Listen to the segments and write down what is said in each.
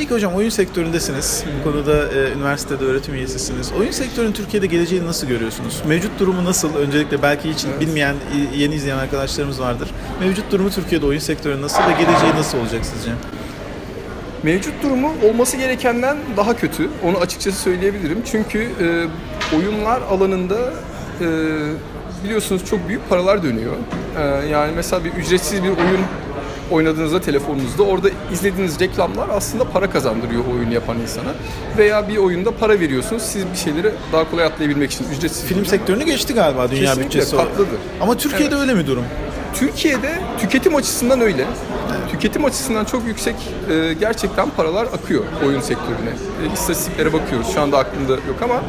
Peki hocam oyun sektöründesiniz. Bu konuda e, üniversitede öğretim üyesisiniz. Oyun sektörünün Türkiye'de geleceğini nasıl görüyorsunuz? Mevcut durumu nasıl? Öncelikle belki hiç bilmeyen, i- yeni izleyen arkadaşlarımız vardır. Mevcut durumu Türkiye'de oyun sektörü nasıl ve geleceği nasıl olacak sizce? Mevcut durumu olması gerekenden daha kötü. Onu açıkçası söyleyebilirim. Çünkü e, oyunlar alanında e, biliyorsunuz çok büyük paralar dönüyor. E, yani mesela bir ücretsiz bir oyun oynadığınızda telefonunuzda orada izlediğiniz reklamlar aslında para kazandırıyor o oyunu yapan insana. Veya bir oyunda para veriyorsunuz siz bir şeyleri daha kolay atlayabilmek için ücretsiz. Film sektörünü geçti galiba dünya Kesinlikle, bütçesi. patladı. Ama Türkiye'de öyle mi durum? Türkiye'de tüketim açısından öyle. Tüketim açısından çok yüksek e, gerçekten paralar akıyor oyun sektörüne. E, istatistiklere bakıyoruz. Şu anda aklımda yok ama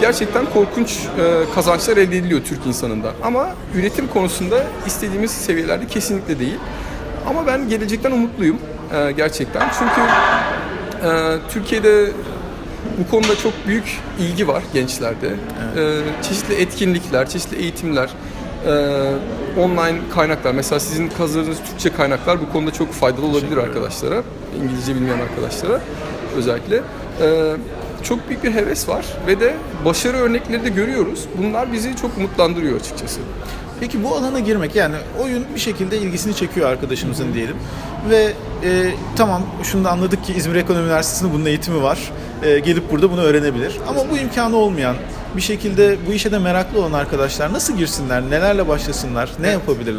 gerçekten korkunç e, kazançlar elde ediliyor Türk insanında. Ama üretim konusunda istediğimiz seviyelerde kesinlikle değil. Ama ben gelecekten umutluyum e, gerçekten. Çünkü e, Türkiye'de bu konuda çok büyük ilgi var gençlerde. Ee, çeşitli etkinlikler, çeşitli eğitimler, e, online kaynaklar. Mesela sizin kazandığınız Türkçe kaynaklar bu konuda çok faydalı olabilir arkadaşlara. İngilizce bilmeyen arkadaşlara özellikle. Ee, çok büyük bir heves var ve de başarı örnekleri de görüyoruz. Bunlar bizi çok umutlandırıyor açıkçası. Peki bu alana girmek yani oyun bir şekilde ilgisini çekiyor arkadaşımızın diyelim. Ve e, tamam şunu da anladık ki İzmir Ekonomi Üniversitesi'nde bunun eğitimi var. E, gelip burada bunu öğrenebilir. Ama bu imkanı olmayan bir şekilde bu işe de meraklı olan arkadaşlar nasıl girsinler? Nelerle başlasınlar? Ne yapabilirler?